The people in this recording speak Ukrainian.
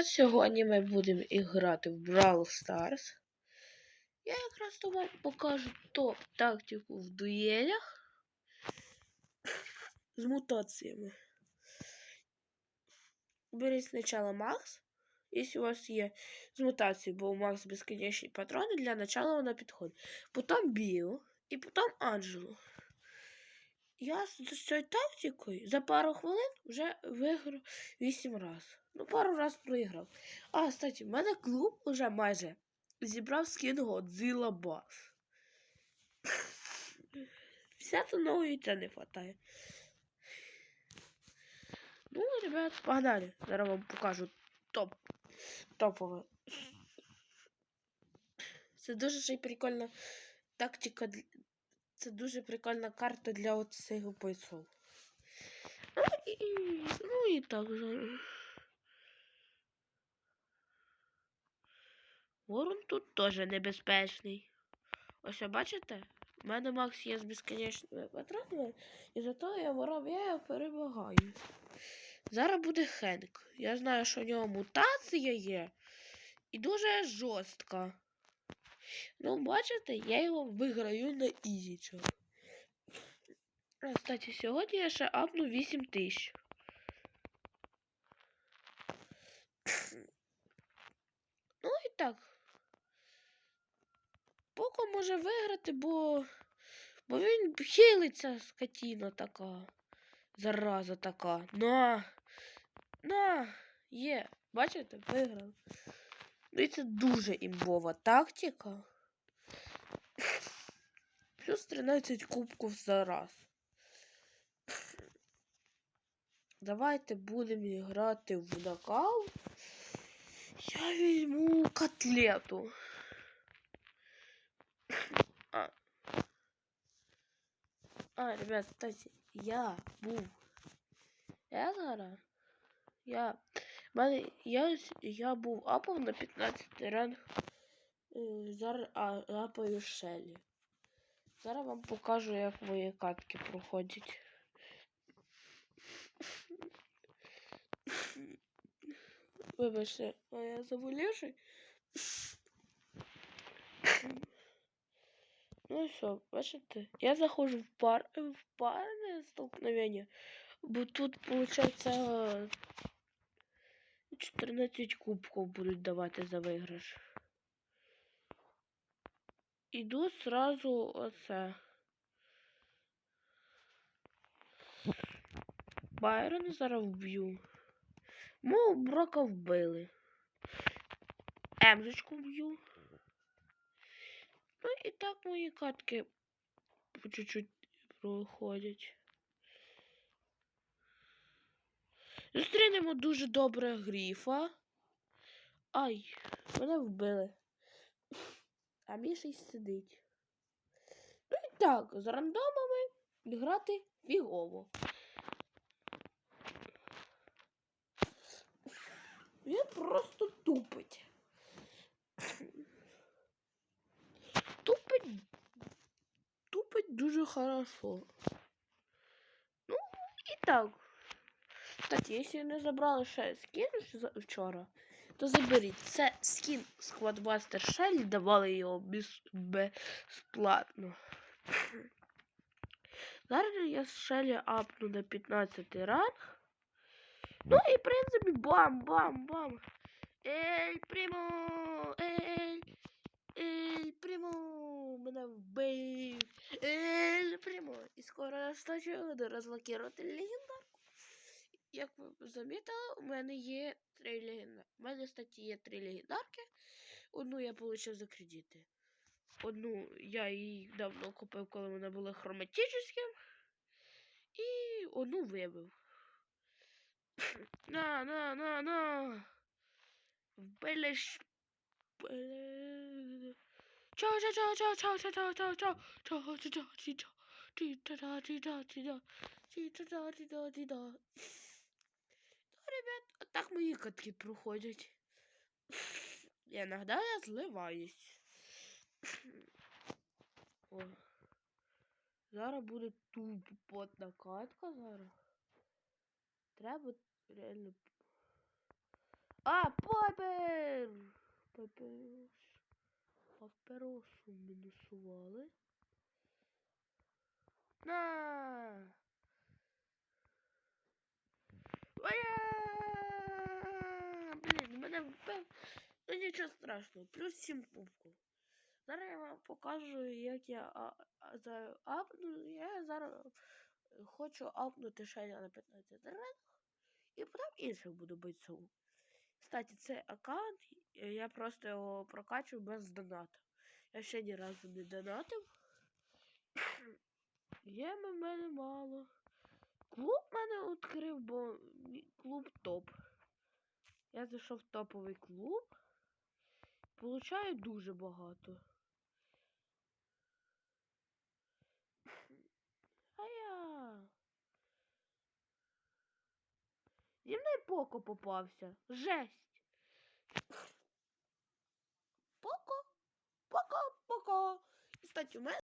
ребят, сьогодні ми будемо грати в Brawl Stars. Я якраз то вам покажу топ-тактику в дуелях з мутаціями. Беріть спочатку Макс, якщо у вас є з мутацією, бо у Макс безконечні патрони, для начала вона підходить. Потім Біо і потім Анджелу. Я з цією тактикою за пару хвилин вже виграв 8 разів. Ну, пару раз проіграв. А, кстати, в мене клуб уже майже зібрав скін Godzilla Bass. 50 одного яйця не вистачає. Ну, ребят, погнали. Зараз вам покажу топ. Топове. Це дуже ще прикольна тактика. Це дуже прикольна карта для оцих бойців. Ну і, ну і так же. Ворон тут теж небезпечний. Ось бачите? У мене Макс є з безконечними патронами, і зато я воров я перемагаю. Зараз буде Хенк. Я знаю, що у нього мутація є. І дуже жорстка. Ну, бачите, я його виграю на ізічах. Кстати, сьогодні я ще апну 8 тисяч. Ну і так. Поко може виграти, бо. Бо він хилиться, скотіна така. Зараза така. На. На. Є. Бачите, виграв. Ну і це дуже імбова тактика. Плюс 13 кубків за раз. Давайте будемо грати в нокаут. Я візьму котлету. а ребят, кстати, я був. Я зараз. Я. Мене, я, с- я був апав на 15 ранг. Е, Зараз а, апаю Шелі. Зараз вам покажу, як мої катки проходять. Вибачте, а я заболівший. Ну і все, бачите, я заходжу в пар в парне столкновення, бо тут, виходить, 14 кубків будуть давати за виграш. Іду сразу оце. Байрона зараз вб'ю. Мого брока вбили. Емзочку вб'ю. Ну і так мої катки по чуть-чуть проходять. Зустрінемо дуже добре гріфа. Ай, мене вбили. А Міша сидить. Ну і так, з рандомами грати фігово. Він просто хорошо. Ну, і так. Кстати, якщо не забрали ще скін вчора, то заберіть. Це скін Сквадбастер Shell, давали його без, безплатно. Зараз я з Шелі апну на 15 ранг. Ну і в принципі бам-бам-бам. Ей, примо! Ей! Ей, примо! Мене вбив! Ей, примо! І скоро настачу буду розблокувати легендарку. Як ви замітили, у мене є три легендарки. У мене, кстати, є три легендарки. Одну я отримав за кредити. Одну я її давно купив, коли вона була хроматичним. І одну вибив. На, на, на, на. Вбили ж. Вбили. Чао, чао, чао, чао, чао, чао, чао, чао, чао, чао, чао, чао, ти-та-да, ти-да, ти-да, ти-та-да, ти-да, ти-да. Ну, ребят, от так мои катки проходят. І иногда я сливаюсь. О. Зара будет тупо потна катка зара. Треба реально. А, папер! Папер. Паперосу мінусували. На! Уя! Блін, мене вбив. Ну нічого страшного, плюс 7 кубків. Зараз я вам покажу, як я а, а, за, апну. Я зараз хочу апнути ще на 15 ранг. І потім інших буду бити. Кстати, цей аккаунт, я просто його прокачую без донату. Я ще ні разу не донатив. Є в мене мало. Клуб мене відкрив, бо клуб топ. Я зайшов в топовий клуб. Получаю дуже багато. А я. Зі мною Поко попався. Жесть. Поко. Поко, поко. Кстати, у мене